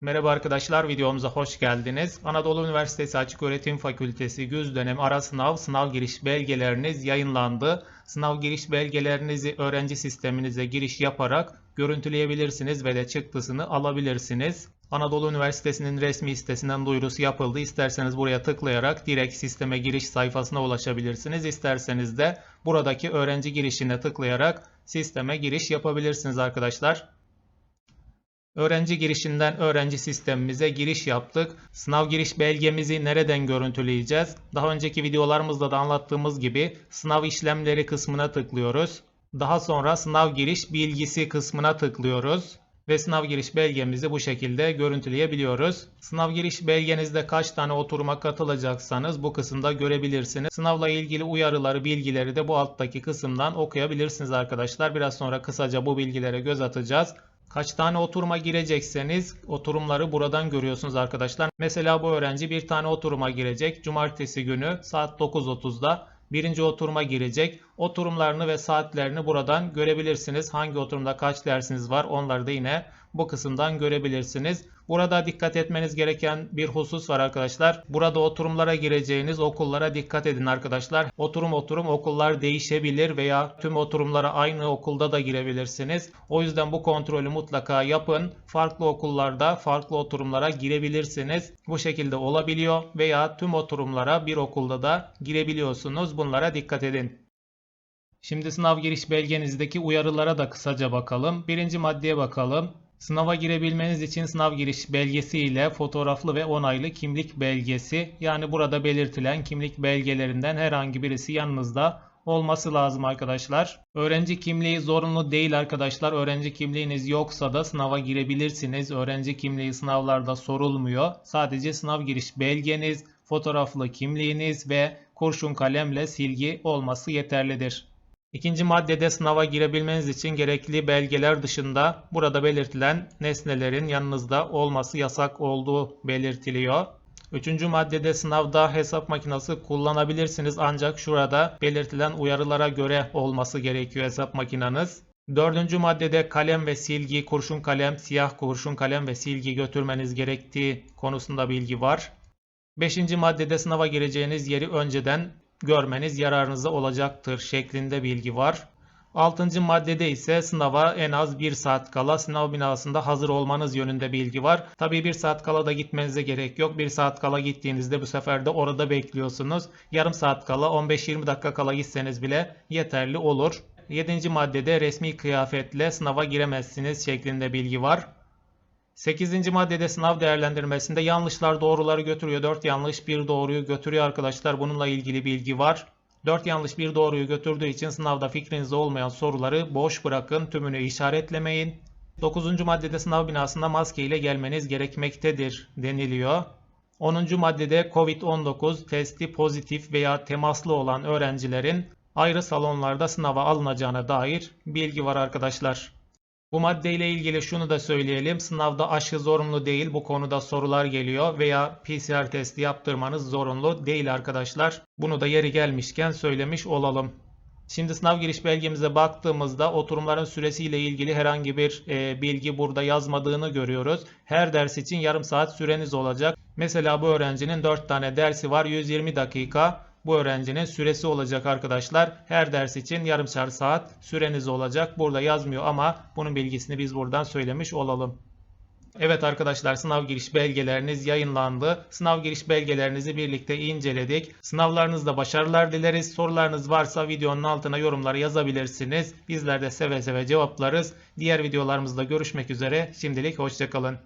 Merhaba arkadaşlar, videomuza hoş geldiniz. Anadolu Üniversitesi Açıköğretim Fakültesi güz dönem ara sınav, sınav giriş belgeleriniz yayınlandı. Sınav giriş belgelerinizi öğrenci sisteminize giriş yaparak görüntüleyebilirsiniz ve de çıktısını alabilirsiniz. Anadolu Üniversitesi'nin resmi sitesinden duyurusu yapıldı. İsterseniz buraya tıklayarak direkt sisteme giriş sayfasına ulaşabilirsiniz. İsterseniz de buradaki öğrenci girişine tıklayarak sisteme giriş yapabilirsiniz arkadaşlar. Öğrenci girişinden öğrenci sistemimize giriş yaptık. Sınav giriş belgemizi nereden görüntüleyeceğiz? Daha önceki videolarımızda da anlattığımız gibi sınav işlemleri kısmına tıklıyoruz. Daha sonra sınav giriş bilgisi kısmına tıklıyoruz ve sınav giriş belgemizi bu şekilde görüntüleyebiliyoruz. Sınav giriş belgenizde kaç tane oturuma katılacaksanız bu kısımda görebilirsiniz. Sınavla ilgili uyarıları, bilgileri de bu alttaki kısımdan okuyabilirsiniz arkadaşlar. Biraz sonra kısaca bu bilgilere göz atacağız. Kaç tane oturuma girecekseniz oturumları buradan görüyorsunuz arkadaşlar. Mesela bu öğrenci bir tane oturuma girecek. Cumartesi günü saat 9.30'da birinci oturuma girecek. Oturumlarını ve saatlerini buradan görebilirsiniz. Hangi oturumda kaç dersiniz var onları da yine bu kısımdan görebilirsiniz. Burada dikkat etmeniz gereken bir husus var arkadaşlar. Burada oturumlara gireceğiniz okullara dikkat edin arkadaşlar. Oturum oturum okullar değişebilir veya tüm oturumlara aynı okulda da girebilirsiniz. O yüzden bu kontrolü mutlaka yapın. Farklı okullarda farklı oturumlara girebilirsiniz. Bu şekilde olabiliyor veya tüm oturumlara bir okulda da girebiliyorsunuz. Bunlara dikkat edin. Şimdi sınav giriş belgenizdeki uyarılara da kısaca bakalım. Birinci maddeye bakalım. Sınava girebilmeniz için sınav giriş belgesi ile fotoğraflı ve onaylı kimlik belgesi yani burada belirtilen kimlik belgelerinden herhangi birisi yanınızda olması lazım arkadaşlar. Öğrenci kimliği zorunlu değil arkadaşlar. Öğrenci kimliğiniz yoksa da sınava girebilirsiniz. Öğrenci kimliği sınavlarda sorulmuyor. Sadece sınav giriş belgeniz, fotoğraflı kimliğiniz ve kurşun kalemle silgi olması yeterlidir. İkinci maddede sınava girebilmeniz için gerekli belgeler dışında burada belirtilen nesnelerin yanınızda olması yasak olduğu belirtiliyor. Üçüncü maddede sınavda hesap makinesi kullanabilirsiniz ancak şurada belirtilen uyarılara göre olması gerekiyor hesap makineniz. Dördüncü maddede kalem ve silgi, kurşun kalem, siyah kurşun kalem ve silgi götürmeniz gerektiği konusunda bilgi var. Beşinci maddede sınava gireceğiniz yeri önceden görmeniz yararınıza olacaktır şeklinde bilgi var. 6. maddede ise sınava en az 1 saat kala sınav binasında hazır olmanız yönünde bilgi var. Tabii 1 saat kala da gitmenize gerek yok. 1 saat kala gittiğinizde bu sefer de orada bekliyorsunuz. Yarım saat kala 15-20 dakika kala gitseniz bile yeterli olur. 7. maddede resmi kıyafetle sınava giremezsiniz şeklinde bilgi var. 8. maddede sınav değerlendirmesinde yanlışlar doğruları götürüyor. 4 yanlış 1 doğruyu götürüyor arkadaşlar. Bununla ilgili bilgi var. 4 yanlış 1 doğruyu götürdüğü için sınavda fikrinizde olmayan soruları boş bırakın. Tümünü işaretlemeyin. 9. maddede sınav binasında maske ile gelmeniz gerekmektedir deniliyor. 10. maddede COVID-19 testi pozitif veya temaslı olan öğrencilerin ayrı salonlarda sınava alınacağına dair bilgi var arkadaşlar. Bu maddeyle ilgili şunu da söyleyelim. Sınavda aşı zorunlu değil. Bu konuda sorular geliyor veya PCR testi yaptırmanız zorunlu değil arkadaşlar. Bunu da yeri gelmişken söylemiş olalım. Şimdi sınav giriş belgemize baktığımızda oturumların süresiyle ilgili herhangi bir e, bilgi burada yazmadığını görüyoruz. Her ders için yarım saat süreniz olacak. Mesela bu öğrencinin 4 tane dersi var 120 dakika bu öğrencinin süresi olacak arkadaşlar. Her ders için yarımşar saat süreniz olacak. Burada yazmıyor ama bunun bilgisini biz buradan söylemiş olalım. Evet arkadaşlar sınav giriş belgeleriniz yayınlandı. Sınav giriş belgelerinizi birlikte inceledik. Sınavlarınızda başarılar dileriz. Sorularınız varsa videonun altına yorumları yazabilirsiniz. Bizler de seve seve cevaplarız. Diğer videolarımızda görüşmek üzere. Şimdilik hoşçakalın.